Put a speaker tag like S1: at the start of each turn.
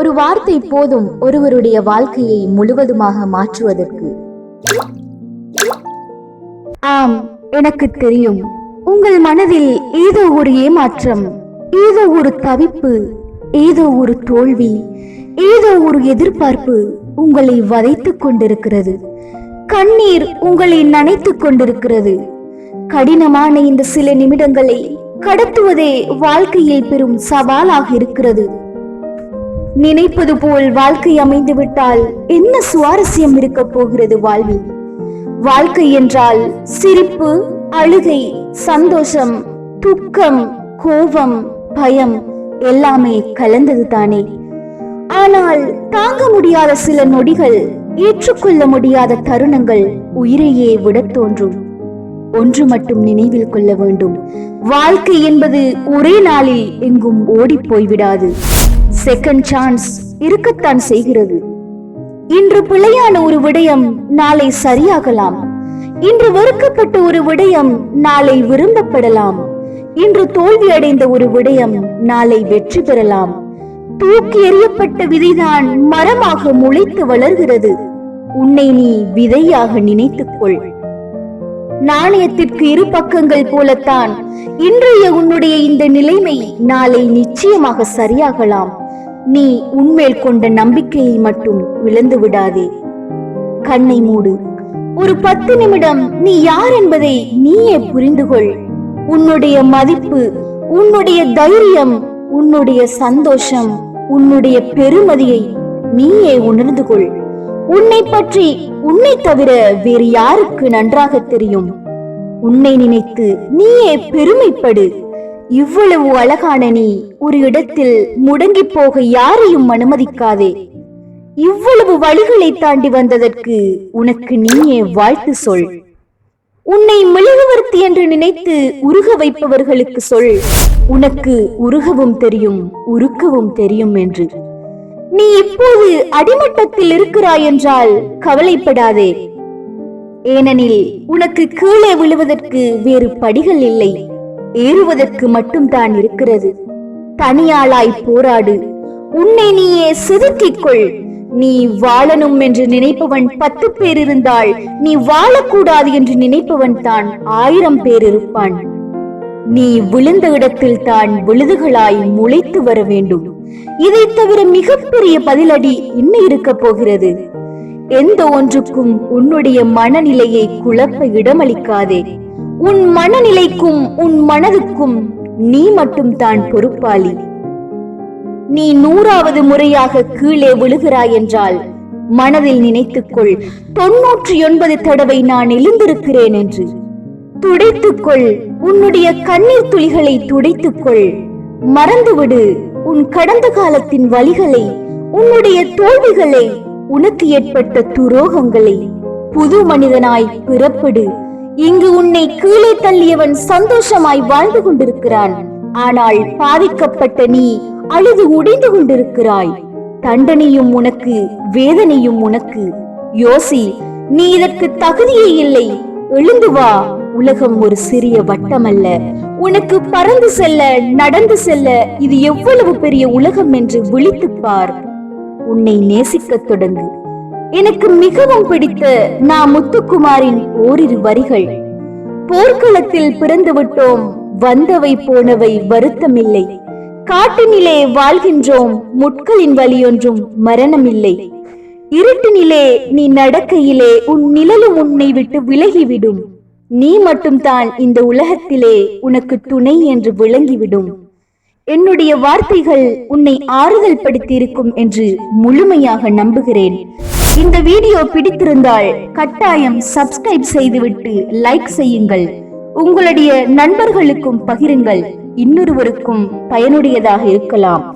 S1: ஒரு வார்த்தை போதும் ஒருவருடைய வாழ்க்கையை முழுவதுமாக மாற்றுவதற்கு. ஆம் எனக்கு தெரியும். உங்கள் மனதில் ஏதோ ஒரு ஏமாற்றம் ஏதோ ஒரு தவிப்பு ஏதோ ஒரு தோல்வி ஏதோ ஒரு எதிர்பார்ப்பு உங்களை வதைத்துக் கொண்டிருக்கிறது. கண்ணீர் உங்களை நனைத்துக் கொண்டிருக்கிறது. கடினமான இந்த சில நிமிடங்களை கடத்துவதே வாழ்க்கையில் பெரும் சவாலாக இருக்கிறது. நினைப்பது போல் வாழ்க்கை அமைந்து விட்டால் என்ன சுவாரஸ்யம் இருக்க போகிறது வாழ்வில்? வாழ்க்கை என்றால் சிரிப்பு அழுகை சந்தோஷம் துக்கம் கோபம் பயம் எல்லாமே கலந்தது தானே. ஆனால் தாங்க முடியாத சில நொடிகள் ஏற்றுக்கொள்ள முடியாத தருணங்கள் உயிரையே விடத் தோன்றும். ஒன்று மட்டும் நினைவில் கொள்ள வேண்டும். வாழ்க்கை என்பது ஒரே நாளில் எங்கும் ஓடிப் போய்விடாது. செகண்ட் சான்ஸ் இருக்கத்தான் செய்கிறது. இன்று பிழையான ஒரு விடயம் நாளை சரியாகலாம். இன்று வெறுக்கப்பட்ட ஒரு விடயம் நாளை விரும்பப்படலாம். இன்று தோல்வி அடைந்த ஒரு விடயம் நாளை வெற்றி பெறலாம். தூக்கி எறியப்பட்ட விதைதான் மரமாக முளைத்து வளர்கிறது. உன்னை நீ விதையாக நினைத்துக்கொள். நாணயத்திற்கு இரு பக்கங்கள் போலத்தான் இன்றைய உன்னுடைய இந்த நிலைமை நாளை நிச்சயமாக சரியாகலாம். நீ உன்மேல் கொண்ட நம்பிக்கையை மட்டும் இழந்து விடாதே. கண்ணை மூடு. ஒரு பத்து நிமிடம் நீ யார் என்பதை நீயே புரிந்து கொள். உன்னுடைய மதிப்பு உன்னுடைய தைரியம் உன்னுடைய சந்தோஷம் உன்னுடைய பெருமதியை நீயே உணர்ந்து கொள். உன்னை பற்றி உன்னை தவிர வேறு யாருக்கு நன்றாக தெரியும்? உன்னை நினைத்து நீயே பெருமைப்படு. இவ்வளவு அழகான நீ ஒரு இடத்தில் முடங்கி போக யாரையும் அனுமதிக்காதே. இவ்வளவு வழிகளை தாண்டி வந்ததற்கு உனக்கு நீயே வாழ்த்து சொல். உன்னை மெழுகுவர்த்தி என்று நினைத்து உருக வைப்பவர்களுக்கு சொல். உனக்கு உருகவும் தெரியும் உருக்கவும் தெரியும் என்று. நீ இப்போது அடிமட்டத்தில் இருக்கிறாய் என்றால் கவலைப்படாதே. ஏனெனில் உனக்கு கீழே விழுவதற்கு வேறு படிகள் இல்லை. ஏறுவதற்கு மட்டும்தான் இருக்கிறது. தனியாளாய் போராடு. உன்னை நீயே செதுக்கிக் கொள் நீ வாழணும் என்று நினைப்பவன் பத்து பேர் இருந்தால் நீ வாழக்கூடாது என்று நினைப்பவன் தான் ஆயிரம் பேர் இருப்பான். நீ விழுந்த இடத்தில் தான் விழுதுகளாய் முளைத்து வர வேண்டும். இதை தவிர மிகப்பெரிய பதிலடி இன்னும் இருக்க போகிறது? எந்த ஒன்றுக்கும் உன்னுடைய மனநிலையை குழப்ப இடமளிக்காதே. உன் மனநிலைக்கும் உன் மனதுக்கும் நீ மட்டும் தான் பொறுப்பாளி. நீ நூறாவது முறையாக கீழே விழுகிறாய் என்றால் மனதில் நினைத்துக்கொள் தொன்னூற்றி ஒன்பது தடவை நான் எழுந்திருக்கிறேன் என்று. துடைத்துக்கொள் உன்னுடைய கண்ணீர் துளிகளை துடைத்துக்கொள். மறந்துவிடு உன் கடந்த காலத்தின் வழிகளை உன்னுடைய தோல்விகளை உனக்கு ஏற்பட்ட துரோகங்களை. புது மனிதனாய் பிறப்படு. இங்கு உன்னை கீழே தள்ளியவன் சந்தோஷமாய் வாழ்ந்து கொண்டிருக்கிறான். ஆனால் பாதிக்கப்பட்ட நீ அழுது உடைந்து கொண்டிருக்கிறாய். தண்டனையும் உனக்கு வேதனையும் உனக்கு. யோசி நீ இதற்கு தகுதியே இல்லை. எழுந்து வா. உலகம் ஒரு சிறிய வட்டமல்ல. உனக்கு பறந்து செல்ல நடந்து செல்ல இது எவ்வளவு பெரிய உலகம் என்று விழித்துப் பார். உன்னை நேசிக்கத் தொடங்கு. எனக்கு மிகவும் பிடித்த நான் முத்துக்குமாரின் ஓரிரு வரிகள். போர்க்களத்தில் பிறந்து விட்டோம் வந்தவை போனவை வருத்தமில்லை. காட்டினிலே வாழ்கின்றோம் முட்களின் வழியொன்றும் மரணமில்லை. இருட்டினிலே நீ நடக்கையிலே உன் நிழலும் உன்னை விட்டு விலகிவிடும். நீ மட்டும்தான் இந்த உலகத்திலே உனக்கு துணை என்று விளங்கிவிடும். என்னுடைய வார்த்தைகள் உன்னை ஆறுதல் படுத்தியிருக்கும் என்று முழுமையாக நம்புகிறேன். இந்த வீடியோ பிடித்திருந்தால் கட்டாயம் சப்ஸ்கிரைப் செய்துவிட்டு லைக் செய்யுங்கள். உங்களுடைய நண்பர்களுக்கும் பகிருங்கள். இன்னொருவருக்கும் பயனுடையதாக இருக்கலாம்.